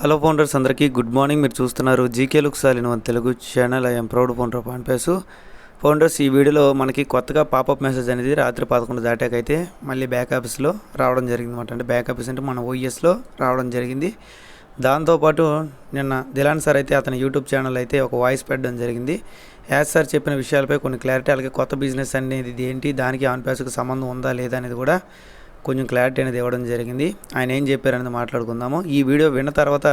Hello founders అందరికీ good morning. మీరు చూస్తున్నారు GK look సాలిన్ one Telugu channel I'm proud founder pan పేసు founders ఈ వీడియోలో మనకి కొత్తగా పాపప్ మెసేజ్ అనేది రాత్రి పదకొండు దాటాకైతే మళ్ళీ బ్యాక్ ఆఫీస్లో రావడం జరిగింది అనమాట అంటే బ్యాక్ ఆఫీస్ అంటే మన ఓఎస్లో రావడం జరిగింది. దాంతోపాటు నిన్న దిలాన్ సార్ అయితే అతని యూట్యూబ్ ఛానల్ అయితే ఒక వాయిస్ పెట్టడం జరిగింది. యాజ్ సార్ చెప్పిన విషయాలపై కొన్ని క్లారిటీ అలాగే కొత్త బిజినెస్ అనేది ఏంటి దానికి ఆన్ పేస్కి సంబంధం ఉందా లేదా అనేది కూడా కొంచెం క్లారిటీ అనేది ఇవ్వడం జరిగింది. ఆయన ఏం చెప్పారనేది మాట్లాడుకుందాము. ఈ వీడియో విన్న తర్వాత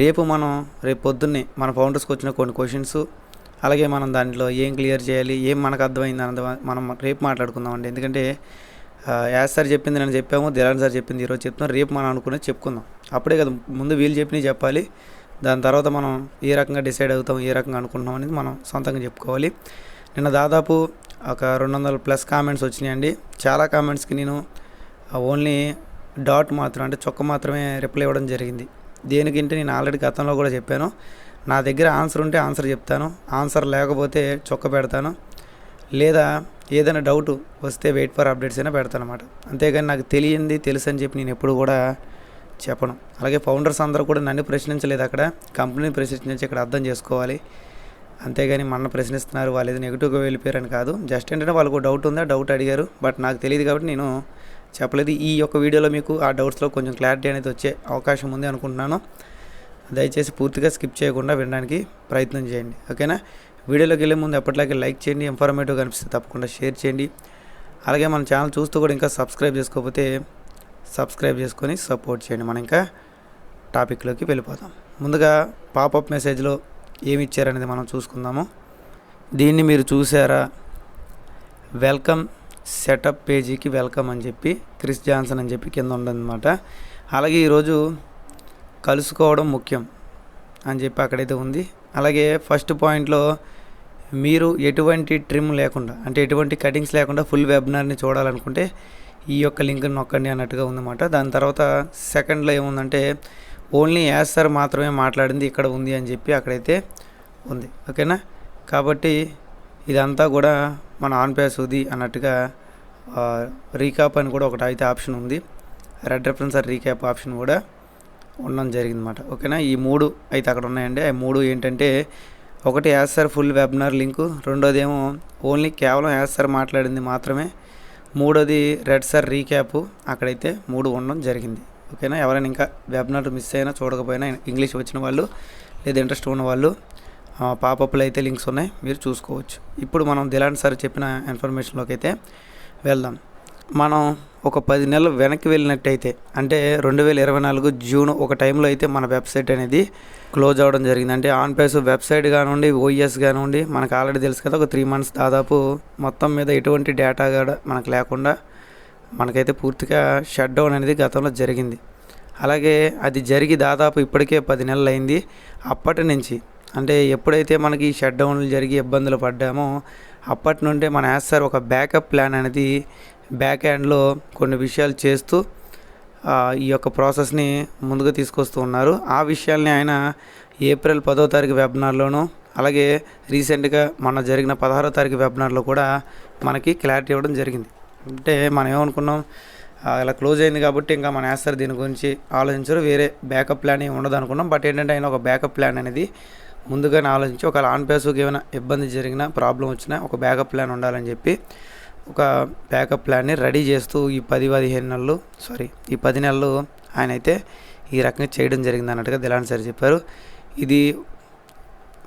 రేపు మనం రేపు పొద్దున్నే మన ఫౌండర్స్కి వచ్చిన కొన్ని క్వశ్చన్స్ అలాగే మనం దాంట్లో ఏం క్లియర్ చేయాలి ఏం మనకు అర్థమైంది అన్నది మనం రేపు మాట్లాడుకుందామండి ఎందుకంటే యాజ్ సార్ చెప్పింది నేను చెప్పాము దిలాన్ సార్ చెప్పింది ఈరోజు చెప్తున్నాం రేపు మనం అనుకునేది చెప్పుకుందాం. అప్పుడే కదా ముందు వీళ్ళు చెప్పినవి చెప్పాలి. దాని తర్వాత మనం ఏ రకంగా డిసైడ్ అవుతాం ఏ రకంగా అనుకుంటున్నాం అనేది మనం సొంతంగా చెప్పుకోవాలి. నిన్న దాదాపు ఒక రెండు వందల ప్లస్ కామెంట్స్ వచ్చినాయండి. చాలా కామెంట్స్కి నేను ఓన్లీ డాట్ మాత్రం అంటే చొక్క మాత్రమే రిప్లై ఇవ్వడం జరిగింది. దేనికంటే నేను ఆల్రెడీ గతంలో కూడా చెప్పాను. నా దగ్గర ఆన్సర్ ఉంటే ఆన్సర్ చెప్తాను. ఆన్సర్ లేకపోతే చొక్క పెడతాను. లేదా ఏదైనా డౌట్ వస్తే వెయిట్ ఫర్ అప్డేట్స్ అయినా పెడతాను అనమాట అంతేగాని నాకు తెలియంది తెలుసు అని చెప్పి నేను ఎప్పుడు కూడా చెప్పను. అలాగే ఫౌండర్స్ అందరూ కూడా నన్ను ప్రశ్నించలేదు అక్కడ. కంపెనీని ప్రశ్నించి ఇక్కడ అర్థం చేసుకోవాలి. అంతేగాని మన ప్రశ్నిస్తున్నారు. వాళ్ళు ఏదో నెగిటివ్గా వెళ్ళిపోయారని కాదు. జస్ట్ ఏంటంటే వాళ్ళకు డౌట్ ఉందా? డౌట్ అడిగారు. బట్ నాకు తెలియదు కాబట్టి నేను చెప్పలేదు. ఈ యొక్క వీడియోలో మీకు ఆ డౌట్స్లో కొంచెం క్లారిటీ అనేది వచ్చే అవకాశం ఉంది అనుకుంటున్నాను. దయచేసి పూర్తిగా స్కిప్ చేయకుండా వినడానికి ప్రయత్నం చేయండి. ఓకేనా? వీడియోలోకి వెళ్ళే ముందు ఎప్పటిలాగే లైక్ చేయండి ఇన్ఫర్మేటివ్ కనిపిస్తే తప్పకుండా షేర్ చేయండి. అలాగే మన ఛానల్ చూస్తూ కూడా ఇంకా సబ్స్క్రైబ్ చేసుకోకపోతే సబ్స్క్రైబ్ చేసుకొని సపోర్ట్ చేయండి. మనం ఇంకా టాపిక్లోకి వెళ్ళిపోతాం ముందుగా పాపప్ మెసేజ్లో ఏమి ఇచ్చారనేది మనం చూసుకుందాము. దీన్ని మీరు చూసారా వెల్కమ్ సెటప్ పేజీకి వెల్కమ్ అని చెప్పి క్రిస్ జాన్సన్ అని చెప్పి కింద ఉండదన్నమాట అలాగే ఈరోజు కలుసుకోవడం ముఖ్యం అని చెప్పి అక్కడైతే ఉంది. అలాగే ఫస్ట్ పాయింట్లో మీరు ఎటువంటి ట్రిమ్ లేకుండా అంటే ఎటువంటి కటింగ్స్ లేకుండా ఫుల్ వెబినార్ని చూడాలనుకుంటే ఈ యొక్క లింక్ నొక్కండి అన్నట్టుగా ఉందన్నమాట. దాని తర్వాత సెకండ్లో ఏముందంటే ఓన్లీ యాజ్ సార్ మాత్రమే మాట్లాడింది ఇక్కడ ఉంది అని చెప్పి అక్కడైతే ఉంది. ఓకేనా? కాబట్టి ఇదంతా కూడా మన ఆన్ పేస్ ఉంది అన్నట్టుగా రీకాప్ అని కూడా ఒకటి అయితే ఆప్షన్ ఉంది. రెడ్ రెఫరెన్స్ రీక్యాప్ ఆప్షన్ కూడా ఉండడం జరిగిందన్నమాట. ఓకేనా ఈ మూడు అయితే అక్కడ ఉన్నాయండి. ఆ మూడు ఏంటంటే ఒకటి Yasir sir full webinar link రెండోది ఏమో ఓన్లీ కేవలం యాసర్ సార్ మాట్లాడింది మాత్రమే మూడోది రెడ్ సార్ రీక్యాప్ అక్కడైతే మూడు ఉండడం జరిగింది. ఓకేనా ఎవరైనా ఇంకా వెబినార్ మిస్ అయినా చూడకపోయినా ఇంగ్లీష్ వచ్చిన వాళ్ళు లేదా ఇంట్రెస్ట్ ఉన్న వాళ్ళు పాపప్లు అయితే లింక్స్ ఉన్నాయి మీరు చూసుకోవచ్చు. ఇప్పుడు మనం దిలాన్ సార్ చెప్పిన ఇన్ఫర్మేషన్లోకి అయితే వెళ్దాం. మనం ఒక పది నెలలు వెనక్కి వెళ్ళినట్టయితే అంటే రెండు వేల ఇరవై నాలుగు జూన్ ఒక టైంలో అయితే మన వెబ్సైట్ అనేది క్లోజ్ అవ్వడం జరిగింది. అంటే ఆన్ పేస్ వెబ్సైట్ కానివ్వండి ఓఎస్ కానివ్వండి మనకు ఆల్రెడీ తెలుసు కదా ఒక త్రీ మంత్స్ దాదాపు మొత్తం మీద ఎటువంటి డేటా కూడా మనకు లేకుండా మనకైతే పూర్తిగా షట్ డౌన్ అనేది గతంలో జరిగింది. అలాగే అది జరిగి దాదాపు ఇప్పటికే పది నెలలు అయింది. అప్పటి నుంచి అంటే ఎప్పుడైతే మనకి షట్ డౌన్లు జరిగి ఇబ్బందులు పడ్డామో అప్పటి నుండే మన యాజ్ సార్ ఒక బ్యాకప్ ప్లాన్ అనేది బ్యాక్ హ్యాండ్లో కొన్ని విషయాలు చేస్తూ ఈ యొక్క ప్రాసెస్ని ముందుకు తీసుకొస్తూ ఉన్నారు. ఆ విషయాల్ని ఆయన ఏప్రిల్ పదో తారీఖు వెబినార్లోను అలాగే రీసెంట్గా మొన్న జరిగిన పదహారో తారీఖు వెబినార్లో కూడా మనకి క్లారిటీ ఇవ్వడం జరిగింది. అంటే మనం ఏమనుకున్నాం ఇలా క్లోజ్ అయింది కాబట్టి ఇంకా మన యాస్తారు దీని గురించి ఆలోచించరు వేరే బ్యాకప్ ప్లాన్ ఏమి ఉండదు అనుకున్నాం బట్ ఏంటంటే ఆయన ఒక బ్యాకప్ ప్లాన్ అనేది ముందుగానే ఆలోచించి ఒక ఆన్ పేసుకి ఏమైనా ఇబ్బంది జరిగినా ప్రాబ్లం వచ్చినా ఒక బ్యాకప్ ప్లాన్ ఉండాలని చెప్పి ఒక బ్యాకప్ ప్లాన్ని రెడీ చేస్తూ ఈ పది పదిహేను నెలలు సారీ ఈ పది నెలలు ఆయన అయితే ఈ రకంగా చేయడం జరిగింది అన్నట్టుగా దిలాన్ సార్ చెప్పారు. ఇది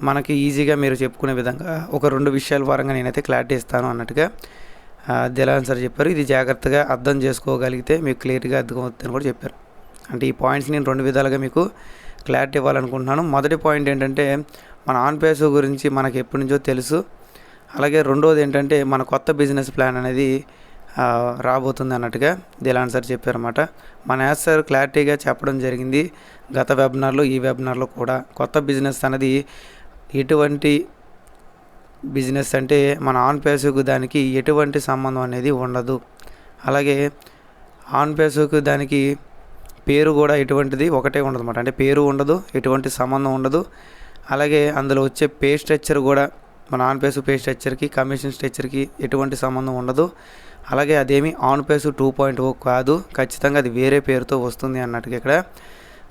మనకి ఈజీగా మీరు చెప్పుకునే విధంగా ఒక రెండు విషయాల పరంగా నేనైతే క్లారిటీ ఇస్తాను అన్నట్టుగా దిలాన్ సార్ చెప్పారు. ఇది జాగ్రత్తగా అర్థం చేసుకోగలిగితే మీకు క్లియర్గా అర్థమవుతుందని కూడా చెప్పారు. అంటే ఈ పాయింట్స్ నేను రెండు విధాలుగా మీకు క్లారిటీ ఇవ్వాలనుకుంటున్నాను. మొదటి పాయింట్ ఏంటంటే మన ఆన్ పేస్ గురించి మనకి ఎప్పటి నుంచో తెలుసు. అలాగే రెండోది ఏంటంటే మన కొత్త బిజినెస్ ప్లాన్ అనేది రాబోతుంది అన్నట్టుగా దిలాన్ సార్ చెప్పారన్నమాట. మన యాస్ సార్ క్లారిటీగా చెప్పడం జరిగింది. గత వెబినార్లో ఈ వెబినార్లో కూడా కొత్త బిజినెస్ అనేది ఎటువంటి బిజినెస్ అంటే మన ఆన్ పేసుకు దానికి ఎటువంటి సంబంధం అనేది ఉండదు. అలాగే ఆన్ పేసుకు దానికి పేరు కూడా ఎటువంటిది ఒకటే ఉండదు అనమాట అంటే పేరు ఉండదు ఎటువంటి సంబంధం ఉండదు. అలాగే అందులో వచ్చే పే స్ట్రక్చర్ కూడా మన ఆన్ పేసు పే స్ట్రక్చర్కి కమిషన్ స్ట్రక్చర్కి ఎటువంటి సంబంధం ఉండదు. అలాగే అదేమి on face two point O కాదు. ఖచ్చితంగా అది వేరే పేరుతో వస్తుంది అన్నట్టుగా ఇక్కడ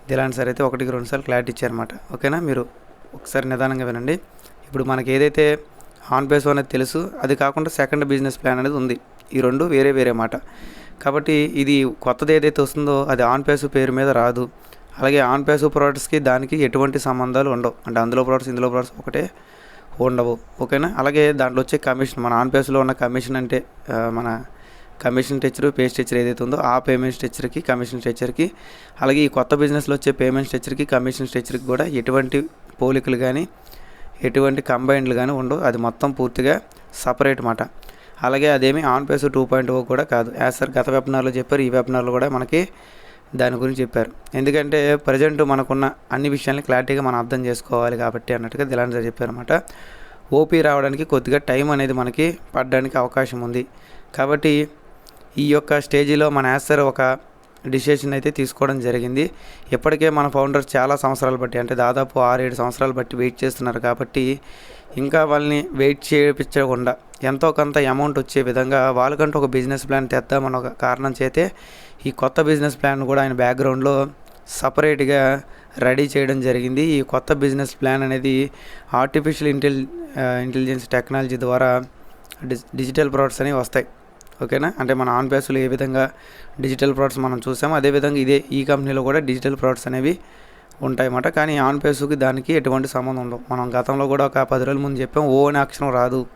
దిలాన్ సార్ అయితే ఒకటికి రెండు సార్లు క్లారిటీ ఇచ్చారన్నమాట. ఓకేనా? మీరు ఒకసారి నిదానంగా వినండి. ఇప్పుడు మనకి ఏదైతే ఆన్ పేసు అనేది తెలుసు అది కాకుండా సెకండ్ బిజినెస్ ప్లాన్ అనేది ఉంది. ఈ రెండు వేరే వేరే మాట. కాబట్టి ఇది కొత్తది ఏదైతే వస్తుందో అది ఆన్ పేసు పేరు మీద రాదు. అలాగే ఆన్ పేసు ప్రోడక్ట్స్కి దానికి ఎటువంటి సంబంధాలు ఉండవు. అంటే అందులో ప్రోడక్ట్స్ ఇందులో ప్రోడక్ట్స్ ఒకటే ఉండవు. ఓకేనా? అలాగే దాంట్లో వచ్చే కమిషన్ మన ఆన్ పేస్లో ఉన్న కమిషన్ అంటే మన కమిషన్ స్ట్రక్చర్ పే స్ట్రక్చర్ ఏదైతే ఉందో ఆ పేమెంట్ స్ట్రక్చర్కి కమిషన్ స్ట్రక్చర్కి అలాగే ఈ కొత్త బిజినెస్లో వచ్చే పేమెంట్ స్ట్రక్చర్కి కమిషన్ స్ట్రక్చర్కి కూడా ఎటువంటి పోలికలు కానీ ఎటువంటి కంబైన్లు కానీ ఉండవు. అది మొత్తం పూర్తిగా సపరేట్ మాట. అలాగే అదేమి on face two point O కూడా కాదు. యాజ్ సార్ గత వెబినార్లో చెప్పారు ఈ వెబినార్లో కూడా మనకి దాని గురించి చెప్పారు. ఎందుకంటే ప్రజెంట్ మనకున్న అన్ని విషయాల్ని క్లారిటీగా మనం అర్థం చేసుకోవాలి కాబట్టి అన్నట్టుగా దిలాన్ సార్ చెప్పారన్నమాట. ఓపీ రావడానికి కొద్దిగా టైం అనేది మనకి పడడానికి అవకాశం ఉంది. కాబట్టి ఈ యొక్క స్టేజీలో మన యాసర్ ఒక డిసిషన్ అయితే తీసుకోవడం జరిగింది. ఇప్పటికే మన ఫౌండర్స్ చాలా సంవత్సరాలు బట్టి అంటే దాదాపు ఆరు ఏడు సంవత్సరాలు బట్టి వెయిట్ చేస్తున్నారు కాబట్టి ఇంకా వాళ్ళని వెయిట్ చేయించకుండా ఎంతో కొంత అమౌంట్ వచ్చే విధంగా వాళ్ళకంటూ ఒక బిజినెస్ ప్లాన్ తెద్దామని ఒక కారణం చేతే ఈ కొత్త బిజినెస్ ప్లాన్ కూడా ఆయన బ్యాక్గ్రౌండ్లో సపరేట్గా రెడీ చేయడం జరిగింది. ఈ కొత్త బిజినెస్ ప్లాన్ అనేది ఆర్టిఫిషియల్ ఇంటెలి ఇంటెలిజెన్స్ టెక్నాలజీ ద్వారా డిజిటల్ ప్రోడక్ట్స్ అనేవి వస్తాయి. ఓకేనా? అంటే మన ఆన్ బేస్లో ఏ విధంగా డిజిటల్ ప్రోడక్ట్స్ మనం చూసామో అదేవిధంగా ఇదే ఈ కంపెనీలో కూడా డిజిటల్ ప్రోడక్ట్స్ అనేవి ఉంటాయన్నమాట. కానీ ఆన్ పేసుకి దానికి ఎటువంటి సంబంధం ఉండవు. మనం గతంలో కూడా ఒక పది రోజుల ముందు చెప్పాం ఓ అనే అక్షరం రాదు.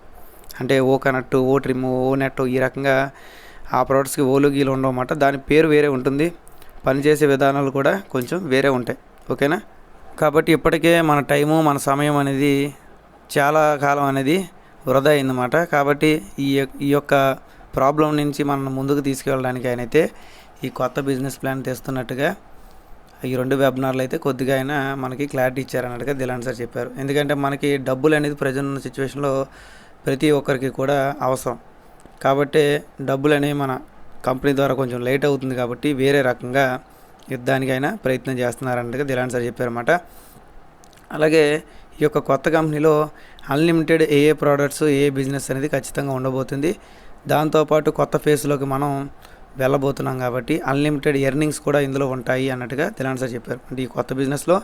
అంటే O connect O trim O net ఈ రకంగా ఆ ప్రోడక్ట్స్కి ఓలు గీలు ఉండవన్నమాట దాని పేరు వేరే ఉంటుంది. పనిచేసే విధానాలు కూడా కొంచెం వేరే ఉంటాయి. ఓకేనా? కాబట్టి ఇప్పటికే మన టైము మన సమయం అనేది చాలా కాలం అనేది వృధా అయిందన్నమాట. కాబట్టి ఈ ఈ యొక్క ప్రాబ్లం నుంచి మనం ముందుకు తీసుకెళ్ళడానికి ఆయన అయితే ఈ కొత్త బిజినెస్ ప్లాన్ తెస్తున్నట్టుగా ఈ రెండు వెబినార్లు అయితే కొద్దిగా అయినా మనకి క్లారిటీ ఇచ్చారన్నట్టుగా దిలాన్ సార్ చెప్పారు. ఎందుకంటే మనకి డబ్బులు అనేది ప్రజెంట్ ఉన్న సిచ్యువేషన్లో ప్రతి ఒక్కరికి కూడా అవసరం. కాబట్టి డబ్బులు అనేవి మన కంపెనీ ద్వారా కొంచెం లేట్ అవుతుంది కాబట్టి వేరే రకంగా యుద్ధానికైనా ప్రయత్నం చేస్తున్నారన్నట్టుగా దిలాన్ సార్ చెప్పారన్నమాట. అలాగే ఈ యొక్క కొత్త కంపెనీలో unlimited A I products A I business అనేది ఖచ్చితంగా ఉండబోతుంది. దాంతోపాటు కొత్త ఫేస్లోకి మనం వెళ్ళబోతున్నాం కాబట్టి అన్లిమిటెడ్ ఎర్నింగ్స్ కూడా ఇందులో ఉంటాయి అన్నట్టుగా తెలంగాణ సార్ చెప్పారు. అంటే ఈ కొత్త బిజినెస్లో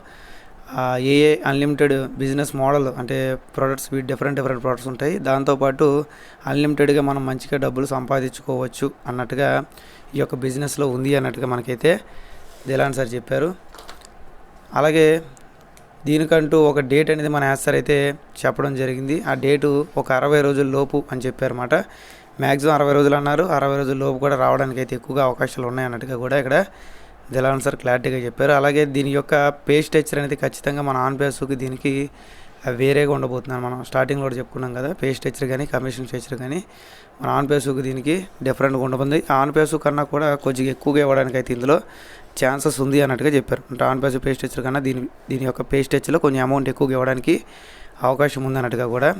A I unlimited business model అంటే ప్రోడక్ట్స్ డిఫరెంట్ డిఫరెంట్ ప్రోడక్ట్స్ ఉంటాయి. దాంతోపాటు అన్లిమిటెడ్గా మనం మంచిగా డబ్బులు సంపాదించుకోవచ్చు అన్నట్టుగా ఈ యొక్క బిజినెస్లో ఉంది అన్నట్టుగా మనకైతే దిలాన్ సార్ చెప్పారు. అలాగే దీనికంటూ ఒక డేట్ అనేది మన యాసర్ అయితే చెప్పడం జరిగింది. ఆ డేటు ఒక అరవై రోజుల లోపు అని చెప్పారన్నమాట. మ్యాక్సిమం అరవై రోజులు అన్నారు. అరవై రోజుల లోపు కూడా రావడానికి అయితే ఎక్కువగా అవకాశాలు ఉన్నాయి అన్నట్టుగా కూడా ఇక్కడ దిలాన్ సార్ క్లారిటీగా చెప్పారు. అలాగే దీని యొక్క పే స్ట్రక్చర్ అనేది ఖచ్చితంగా మన ఆన్ పేసుకి దీనికి వేరేగా ఉండబోతున్నాను మనం స్టార్టింగ్లో కూడా చెప్పుకున్నాం కదా. పే స్ట్రక్చర్ కానీ కమిషన్ స్ట్రక్చర్ కానీ మన ఆన్ పేసుకి దీనికి డిఫరెంట్గా ఉండబోతుంది. ఆన్ పేసు కన్నా కూడా కొద్దిగా ఎక్కువగా ఇవ్వడానికి అయితే ఇందులో ఛాన్సెస్ ఉంది అన్నట్టుగా చెప్పారు. అంటే ఆన్ పేస్ పే స్ట్రక్చర్ కన్నా దీని దీని యొక్క పే స్ట్రక్చర్లో కొంచెం అమౌంట్ ఎక్కువగా ఇవ్వడానికి అవకాశం ఉంది అన్నట్టుగా కూడా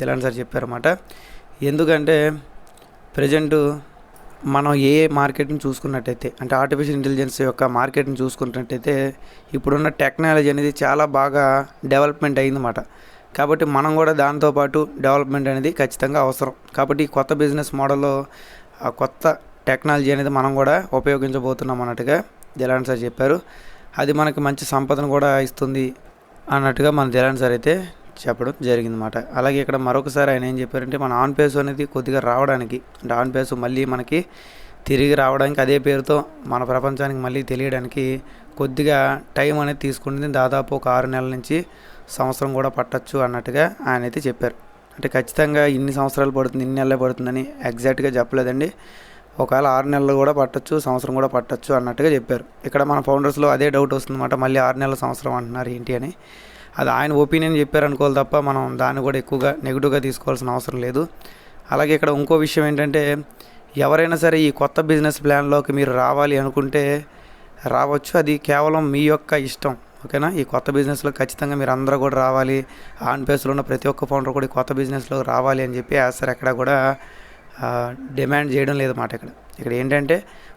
దిలాన్ సార్ చెప్పారన్నమాట. ఎందుకంటే ప్రజెంట్ మనం ఏ మార్కెట్ని చూసుకున్నట్టయితే అంటే ఆర్టిఫిషియల్ ఇంటెలిజెన్స్ యొక్క మార్కెట్ని చూసుకున్నట్టయితే ఇప్పుడున్న టెక్నాలజీ అనేది చాలా బాగా డెవలప్మెంట్ అయిందన్నమాట. కాబట్టి మనం కూడా దాంతోపాటు డెవలప్మెంట్ అనేది ఖచ్చితంగా అవసరం. కాబట్టి ఈ కొత్త బిజినెస్ మోడల్లో ఆ కొత్త టెక్నాలజీ అనేది మనం కూడా ఉపయోగించబోతున్నాం అన్నట్టుగా జలాన్ సార్ చెప్పారు. అది మనకి మంచి సంపదను కూడా ఇస్తుంది అన్నట్టుగా మన జలాన్ సార్ అయితే చెప్పడం జరిగిందన్నమాట. అలాగే ఇక్కడ మరొకసారి ఆయన ఏం చెప్పారంటే మన ఆన్ పేస్ అనేది కొద్దిగా రావడానికి అంటే ఆన్ పేస్ మళ్ళీ మనకి తిరిగి రావడానికి అదే పేరుతో మన ప్రపంచానికి మళ్ళీ తెలియడానికి కొద్దిగా టైం అనేది తీసుకుంటుంది. దాదాపు ఒక ఆరు నెలల నుంచి సంవత్సరం కూడా పట్టచ్చు అన్నట్టుగా ఆయన అయితే చెప్పారు. అంటే ఖచ్చితంగా ఇన్ని సంవత్సరాలు పడుతుంది ఇన్ని నెలలే పడుతుందని ఎగ్జాక్ట్గా చెప్పలేదండి. ఒకవేళ ఆరు నెలలు కూడా పట్టచ్చు సంవత్సరం కూడా పట్టచ్చు అన్నట్టుగా చెప్పారు. ఇక్కడ మన ఫౌండర్స్లో అదే డౌట్ వస్తుందన్నమాట మళ్ళీ ఆరు నెలల సంవత్సరం అంటున్నారు ఏంటి అని. అది ఆయన ఒపీనియన్ చెప్పారనుకోవాలి తప్ప మనం దాన్ని కూడా ఎక్కువగా నెగిటివ్గా తీసుకోవాల్సిన అవసరం లేదు. అలాగే ఇక్కడ ఇంకో విషయం ఏంటంటే ఎవరైనా సరే ఈ కొత్త బిజినెస్ ప్లాన్లోకి మీరు రావాలి అనుకుంటే రావచ్చు. అది కేవలం మీ యొక్క ఇష్టం ఓకేనా? ఈ కొత్త బిజినెస్లో ఖచ్చితంగా మీరు అందరూ కూడా రావాలి. ఆన్ పేస్లో ఉన్న ప్రతి ఒక్క ఫౌండర్ కూడా ఈ కొత్త బిజినెస్లో రావాలి అని చెప్పి సార్ ఎక్కడ కూడా డిమాండ్ చేయడం లేదు మాట ఇక్కడ. ఇక్కడ ఏంటంటే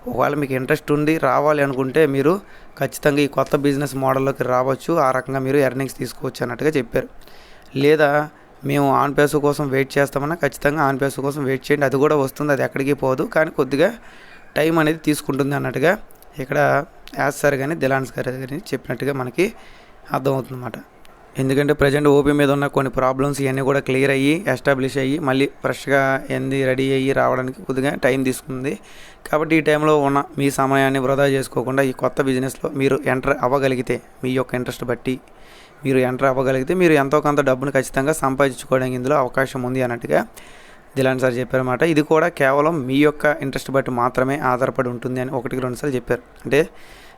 ఒకవేళ మీకు ఇంట్రెస్ట్ ఉంది రావాలి అనుకుంటే మీరు ఖచ్చితంగా ఈ కొత్త బిజినెస్ మోడల్లోకి రావచ్చు. ఆ రకంగా మీరు ఎర్నింగ్స్ తీసుకోవచ్చు అన్నట్టుగా చెప్పారు. లేదా మేము ఆన్ పేసు కోసం వెయిట్ చేస్తామన్నా ఖచ్చితంగా ఆన్ పేసు కోసం వెయిట్ చేయండి. అది కూడా వస్తుంది అది ఎక్కడికి పోదు. కానీ కొద్దిగా టైం అనేది తీసుకుంటుంది అన్నట్టుగా ఇక్కడ యాజ్ సార్ కానీ దిలాన్స్ గారు కానీ చెప్పినట్టుగా మనకి అర్థమవుతుందన్నమాట. ఎందుకంటే ప్రజెంట్ ఓపీ మీద ఉన్న కొన్ని ప్రాబ్లమ్స్ ఇవన్నీ కూడా క్లియర్ అయ్యి ఎస్టాబ్లిష్ అయ్యి మళ్ళీ ఫ్రెష్గా ఎంది రెడీ అయ్యి రావడానికి కొద్దిగా టైం తీసుకుంది. కాబట్టి ఈ టైంలో ఉన్న మీ సమయాన్ని వృధా చేసుకోకుండా ఈ కొత్త బిజినెస్లో మీరు ఎంటర్ అవ్వగలిగితే మీ యొక్క ఇంట్రెస్ట్ బట్టి మీరు ఎంటర్ అవ్వగలిగితే మీరు ఎంతో కొంత డబ్బును ఖచ్చితంగా సంపాదించుకోవడానికి ఇందులో అవకాశం ఉంది అన్నట్టుగా దిలాన్ సార్ చెప్పారన్నమాట ఇది కూడా కేవలం మీ యొక్క ఇంట్రెస్ట్ బట్టి మాత్రమే ఆధారపడి ఉంటుంది అని ఒకటికి రెండు సార్లు చెప్పారు. అంటే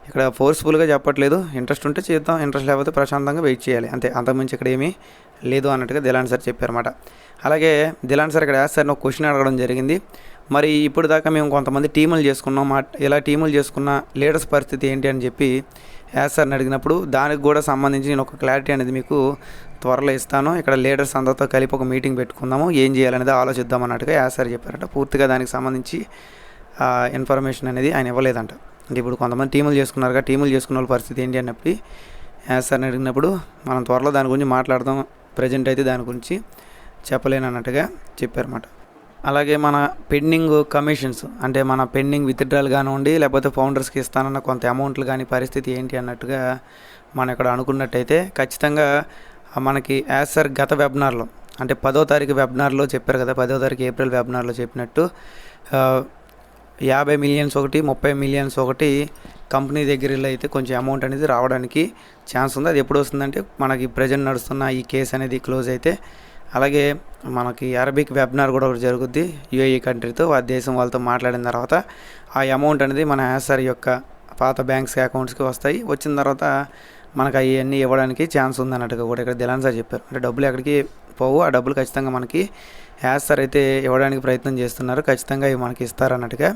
ఇక్కడ ఫోర్స్ఫుల్గా చెప్పట్లేదు. ఇంట్రెస్ట్ ఉంటే చేద్దాం ఇంట్రెస్ట్ లేకపోతే ప్రశాంతంగా వెయిట్ చేయాలి. అంతే అంతకుమించి ఇక్కడ ఏమీ లేదు అన్నట్టుగా దిలాన్ సార్ చెప్పారన్నమాట. అలాగే దిలాన్ సార్ ఇక్కడ యాస్ సార్ని ఒక క్వశ్చన్ అడగడం జరిగింది. మరి ఇప్పుడు దాకా మేము కొంతమంది టీములు చేసుకున్నాం. మా ఇలా టీములు చేసుకున్న లీడర్స్ పరిస్థితి ఏంటి అని చెప్పి యాస్ సార్ని అడిగినప్పుడు దానికి కూడా సంబంధించి నేను ఒక క్లారిటీ అనేది మీకు త్వరలో ఇస్తాను. ఇక్కడ లీడర్స్ అందరితో కలిపి ఒక మీటింగ్ పెట్టుకుందాము. ఏం చేయాలనేది ఆలోచిద్దాం అన్నట్టుగా యాస్ సార్ చెప్పారంట. పూర్తిగా దానికి సంబంధించి ఇన్ఫర్మేషన్ అనేది ఆయన ఇవ్వలేదంట. అంటే ఇప్పుడు కొంతమంది టీములు చేసుకున్నారుగా టీములు చేసుకున్న వాళ్ళ పరిస్థితి ఏంటి అన్నప్పుడు యాస్ సార్ని అడిగినప్పుడు మనం త్వరలో దాని గురించి మాట్లాడదాం ప్రజెంట్ అయితే దాని గురించి చెప్పలేను అన్నట్టుగా చెప్పారన్నమాట. అలాగే మన పెండింగ్ కమిషన్స్ అంటే మన పెండింగ్ విత్డ్రాల్ కానివ్వండి లేకపోతే ఫౌండర్స్కి ఇస్తానన్న కొంత అమౌంట్లు కానీ పరిస్థితి ఏంటి అన్నట్టుగా మనం ఇక్కడ అనుకున్నట్టయితే ఖచ్చితంగా మనకి యాజ్ సార్ గత వెబినార్లో అంటే పదో తారీఖు వెబినార్లో చెప్పారు కదా పదో తారీఖు ఏప్రిల్ వెబినార్లో చెప్పినట్టు యాభై మిలియన్స్ ఒకటి ముప్పై మిలియన్స్ ఒకటి కంపెనీ దగ్గరలో అయితే కొంచెం అమౌంట్ అనేది రావడానికి ఛాన్స్ ఉంది. అది ఎప్పుడు వస్తుందంటే మనకి ప్రజెంట్ నడుస్తున్న ఈ కేసు అనేది క్లోజ్ అయితే అలాగే మనకి అరబిక్ వెబినార్ కూడా ఒకటి జరుగుద్ది. యూఏఈ కంట్రీతో ఆ దేశం వాళ్ళతో మాట్లాడిన తర్వాత ఆ అమౌంట్ అనేది మన యాసర్ యొక్క పాత బ్యాంక్స్ అకౌంట్స్కి వస్తాయి. వచ్చిన తర్వాత మనకు అవన్నీ ఇవ్వడానికి ఛాన్స్ ఉంది అన్నట్టుగా కూడా ఇక్కడ దిలాన్ సార్ చెప్పారు. అంటే డబ్బులు ఎక్కడికి పోవు. ఆ డబ్బులు ఖచ్చితంగా మనకి యాజ్ సార్ అయితే ఇవ్వడానికి ప్రయత్నం చేస్తున్నారు ఖచ్చితంగా ఇవి మనకి ఇస్తారన్నట్టుగా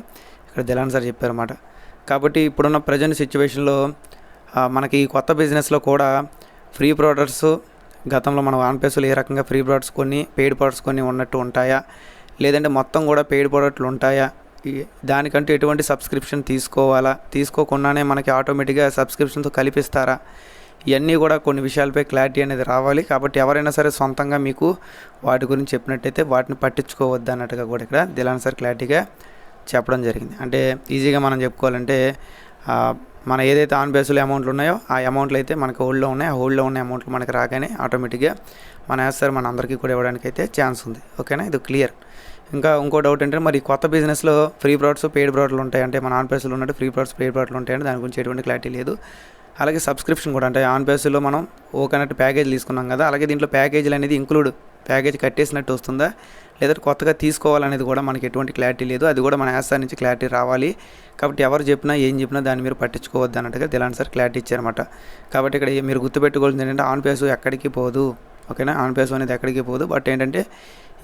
ఇక్కడ దిలాన్ సార్ చెప్పారన్నమాట. కాబట్టి ఇప్పుడున్న ప్రజెంట్ సిచ్యువేషన్లో మనకి కొత్త బిజినెస్లో కూడా ఫ్రీ ప్రోడక్ట్స్ గతంలో మనం ఆన్పేసులు ఏ రకంగా ఫ్రీ ప్రోడక్ట్స్ కొన్ని పెయిడ్ ప్రోడక్ట్స్ కొన్ని ఉన్నట్టు ఉంటాయా? లేదంటే మొత్తం కూడా పెయిడ్ ప్రోడక్ట్లు ఉంటాయా? దానికంటూ ఎటువంటి సబ్స్క్రిప్షన్ తీసుకోవాలా? తీసుకోకుండానే మనకి ఆటోమేటిక్గా సబ్స్క్రిప్షన్తో కల్పిస్తారా? ఇవన్నీ కూడా కొన్ని విషయాలపై క్లారిటీ అనేది రావాలి. కాబట్టి ఎవరైనా సరే సొంతంగా మీకు వాటి గురించి చెప్పినట్టయితే వాటిని పట్టించుకోవద్దు అన్నట్టుగా కూడా ఇక్కడ దిలాన్ సార్ క్లారిటీగా చెప్పడం జరిగింది. అంటే ఈజీగా మనం చెప్పుకోవాలంటే మన ఏదైతే ఆన్ బేస్లో అమౌంట్లు ఉన్నాయో ఆ అమౌంట్లు అయితే మనకు హోల్డ్లో ఉన్నాయి. ఆ హోల్డ్లో ఉన్న అమౌంట్లు మనకి రాగానే ఆటోమేటిక్గా మన సార్ మన అందరికీ కూడా ఇవ్వడానికి అయితే ఛాన్స్ ఉంది. ఓకేనా? ఇది క్లియర్. ఇంకా ఇంకో డౌట్ ఏంటంటే మరి కొత్త బిజినెస్లో ఫ్రీ ప్రోడక్ట్స్ పెయిడ్ ప్రోడక్ట్లు ఉంటాయి. అంటే మన ఆన్ పేస్లో ఉన్నట్టు ఫ్రీ ప్రోడక్ట్స్ పెయిడ్ ప్రోడక్ట్లు ఉంటాయంటే దాని గురించి ఎటువంటి క్లారిటీ లేదు. అలాగే సబ్స్క్రిప్షన్ కూడా. అంటే ఆన్ పేస్లో మనం ఓకేనట్టు ప్యాకేజ్ తీసుకున్నాం కదా అలాగే దీంట్లో ప్యాకేజీలు అనేది ఇంక్లూడ్ ప్యాకేజ్ కట్టేసినట్టు వస్తుందా? లేదా కొత్తగా తీసుకోవాలనేది కూడా మనకి ఎటువంటి క్లారిటీ లేదు. అది కూడా మన యాసార్ నుంచి క్లారిటీ రావాలి. కాబట్టి ఎవరు చెప్పినా ఏం చెప్పినా దాన్ని మీరు పట్టించుకోవద్దు అన్నట్టుగా దిలాన్ సార్ క్లారిటీ ఇచ్చారన్నమాట. కాబట్టి ఇక్కడ మీరు గుర్తుపెట్టుకోవాల్సింది ఏంటంటే ఆన్ పేస్ ఎక్కడికి పోదు. ఓకేనా? ఆన్ పేస్ అనేది ఎక్కడికి పోదు. బట్ ఏంటంటే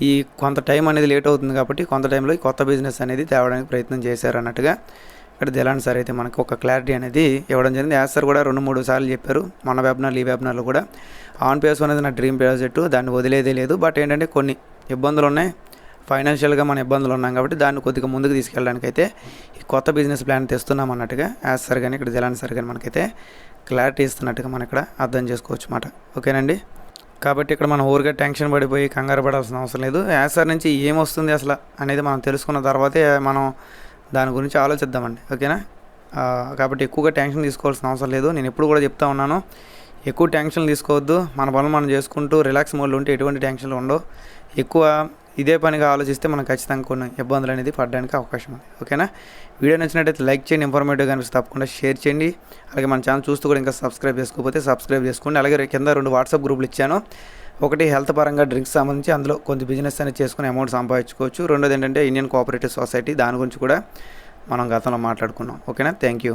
ఈ కొంత టైం అనేది లేట్ అవుతుంది కాబట్టి కొంత టైంలో ఈ కొత్త బిజినెస్ అనేది తేవడానికి ప్రయత్నం చేశారు అన్నట్టుగా ఇక్కడ దిలాన్ సార్ అయితే మనకు ఒక క్లారిటీ అనేది ఇవ్వడం జరిగింది. యాజ్ సార్ కూడా రెండు మూడు సార్లు చెప్పారు మన వెబినార్ ఈ వెబినార్లో కూడా. ఆన్ పేస్ అనేది నా డ్రీమ్ ప్రాజెక్టు దాన్ని వదిలేదే లేదు. బట్ ఏంటంటే కొన్ని ఇబ్బందులు ఉన్నాయి. ఫైనాన్షియల్గా మన ఇబ్బందులు ఉన్నాం కాబట్టి దాన్ని కొద్దిగా ముందుకు తీసుకెళ్ళడానికి అయితే ఈ కొత్త బిజినెస్ ప్లాన్ తెస్తున్నాం అన్నట్టుగా యాజ్ సార్ కానీ ఇక్కడ దిలాన్ సార్ కానీ మనకైతే క్లారిటీ ఇస్తున్నట్టుగా మనం ఇక్కడ అర్థం చేసుకోవచ్చు అన్నమాట. ఓకేనండి? కాబట్టి ఇక్కడ మనం ఊరిగా టెన్షన్ పడిపోయి కంగారు పడాల్సిన అవసరం లేదు. యాజ్ సార్ నుంచి ఏమొస్తుంది అసలు అనేది మనం తెలుసుకున్న తర్వాతే మనం దాని గురించి ఆలోచిద్దామండి ఓకేనా? కాబట్టి ఎక్కువగా టెన్షన్ తీసుకోవాల్సిన అవసరం లేదు. నేను ఎప్పుడు కూడా చెప్తా ఉన్నాను ఎక్కువ టెన్షన్ తీసుకోవద్దు. మన పనులు మనం చేసుకుంటూ రిలాక్స్ మోడ్లో ఉంటే ఎటువంటి టెన్షన్లు ఉండవు. ఎక్కువ ఇదే పనిగా ఆలోచిస్తే మనం ఖచ్చితంగా కొన్ని ఇబ్బందులు అనేది పడడానికి అవకాశం ఉంది ఓకేనా? వీడియో నచ్చినట్టయితే లైక్ చేయండి ఇన్ఫర్మేటివ్ కనిపిస్తే తప్పకుండా షేర్ చేయండి. అలాగే మన ఛానల్ చూస్తూ కూడా ఇంకా సబ్స్క్రైబ్ చేసుకోకపోతే సబ్స్క్రైబ్ చేసుకోండి. అలాగే కింద రెండు వాట్సాప్ గ్రూపులు ఇచ్చాను. ఒకటి హెల్త్ పరంగా డ్రింక్స్ సంబంధించి అందులో కొంచెం బిజినెస్ అనేది చేసుకుని అమౌంట్ సంపాదించుకోవచ్చు. రెండోది ఏంటంటే ఇండియన్ కోఆపరేటివ్ సొసైటీ దాని గురించి కూడా మనం గతంలో మాట్లాడుకున్నాం. ఓకేనా? Thank you.